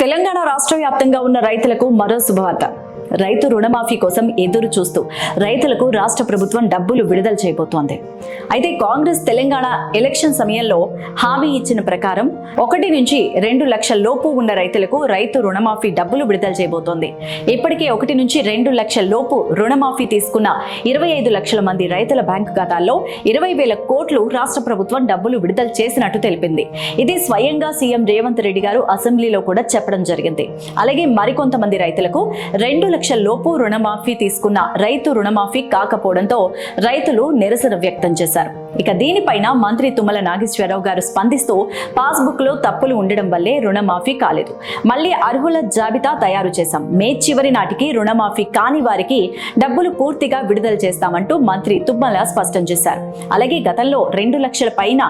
తెలంగాణ రాష్ట్ర వ్యాప్తంగా ఉన్న రైతులకు మరో శుభవార్త. రైతు రుణమాఫీ కోసం ఎదురు చూస్తూ రైతులకు రాష్ట్ర ప్రభుత్వం డబ్బులు విడుదల చేయబోతోంది. అయితే కాంగ్రెస్ తెలంగాణ ఎలక్షన్ సమయంలో హామీ ఇచ్చిన ప్రకారం ఒకటి నుంచి రెండు లక్షల లోపు ఉన్న రైతులకు రైతు రుణమాఫీ డబ్బులు విడుదల చేయబోతోంది. ఇప్పటికే ఒకటి నుంచి రెండు లక్షల లోపు రుణమాఫీ తీసుకున్న ఇరవై ఐదు లక్షల మంది రైతుల బ్యాంకు ఖాతాల్లో ఇరవై వేల కోట్లు రాష్ట్ర ప్రభుత్వం డబ్బులు విడుదల చేసినట్టు తెలిపింది. ఇది స్వయంగా సీఎం రేవంత్ రెడ్డి గారు అసెంబ్లీలో కూడా చెప్పడం జరిగింది. అలాగే మరికొంతమంది రైతులకు రెండు లక్షల లోపు రుణమాఫీ తీసుకున్న రైతు రుణమాఫీ కాకపోవడంతో రైతులు నిరసన వ్యక్తం చేశారు. ఇక దీనిపైన మంత్రి తుమ్మల నాగేశ్వరరావు గారు స్పందిస్తూ పాస్బుక్లో తప్పులు ఉండడం వల్లే రుణమాఫీ కాలేదు. మళ్ళీ అర్హుల జాబితా తయారు చేశాం. మే చివరి నాటికి రుణమాఫీ కాని వారికి డబ్బులు పూర్తిగా విడుదల చేస్తామంటూ మంత్రి తుమ్మల స్పష్టం చేశారు. అలాగే గతంలో రెండు లక్షల పైన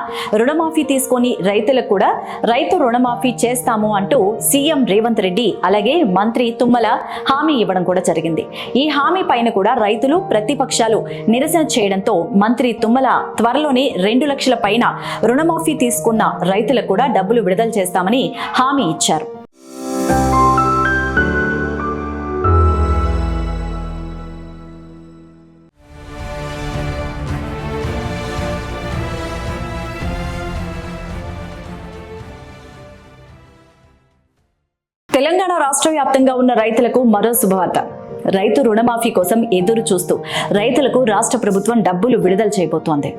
రుణమాఫీ తీసుకొని రైతులకు కూడా రైతు రుణమాఫీ చేస్తాము అంటూ సీఎం రేవంత్ రెడ్డి అలాగే మంత్రి తుమ్మల హామీ ఇవ్వడం కూడా జరిగింది. ఈ హామీ పైన కూడా రైతులు ప్రతిపక్షాలు నిరసన చేయడంతో మంత్రి తుమ్మల త్వరలోనే రెండు లక్షల పైన రుణమాఫీ తీసుకున్న రైతులకు కూడా డబ్బులు విడుదల చేస్తామని హామీ ఇచ్చారు. తెలంగాణ రాష్ట్ర వ్యాప్తంగా ఉన్న రైతులకు మరో శుభవార్త. రైతు రుణమాఫీ కోసం ఎదురు చూస్తూ రైతులకు రాష్ట్ర ప్రభుత్వం డబ్బులు విడుదల చేయబోతోంది.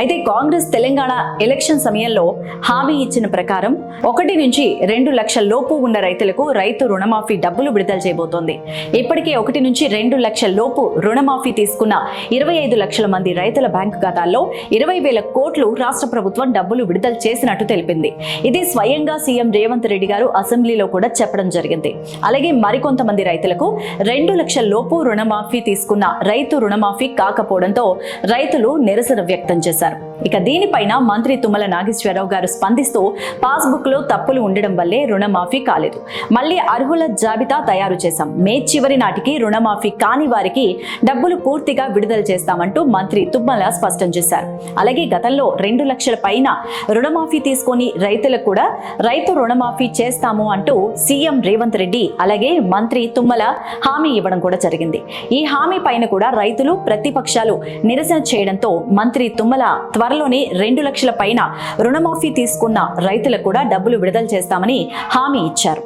అయితే కాంగ్రెస్ తెలంగాణ ఎలక్షన్ సమయంలో హామీ ఇచ్చిన ప్రకారం ఒకటి నుంచి రెండు లక్షల లోపు ఉన్న రైతులకు రైతు రుణమాఫీ డబ్బులు విడుదల చేయబోతోంది. ఇప్పటికే ఒకటి నుంచి రెండు లక్షల లోపు రుణమాఫీ తీసుకున్న ఇరవై ఐదు లక్షల మంది రైతుల బ్యాంకు ఖాతాల్లో ఇరవై వేల కోట్లు రాష్ట్ర ప్రభుత్వం డబ్బులు విడుదల చేసినట్టు తెలిపింది. ఇది స్వయంగా సీఎం రేవంత్ రెడ్డి గారు అసెంబ్లీలో కూడా చెప్పడం జరిగింది. అలాగే మరికొంతమంది రైతులకు రెండు లక్షల లోపు రుణమాఫీ తీసుకున్న రైతు రుణమాఫీ కాకపోవడంతో రైతులు నిరసన వ్యక్తం చేశారు. ఇక దీనిపైన మంత్రి తుమ్మల నాగేశ్వరరావు గారు స్పందిస్తూ పాస్బుక్లో తప్పులు ఉండడం వల్లే రుణమాఫీ కాలేదు. మళ్ళీ అర్హుల జాబితా తయారు చేశాం. మే చివరి నాటికి రుణమాఫీ కాని వారికి డబ్బులు పూర్తిగా విడుదల చేస్తామంటూ మంత్రి తుమ్మల స్పష్టం చేశారు. అలాగే గతంలో రెండు లక్షల పైన రుణమాఫీ తీసుకొని రైతులకు కూడా రైతు రుణమాఫీ చేస్తాము అంటూ సీఎం రేవంత్ రెడ్డి అలాగే మంత్రి తుమ్మల హామీ ఇవ్వడం కూడా జరిగింది. ఈ హామీ పైన కూడా రైతులు ప్రతిపక్షాలు నిరసన చేయడంతో మంత్రి తుమ్మల త్వర త్వరలోనే రెండు లక్షల పైన రుణమాఫీ తీసుకున్న రైతులకు కూడా డబ్బులు విడుదల చేస్తామని హామీ ఇచ్చారు.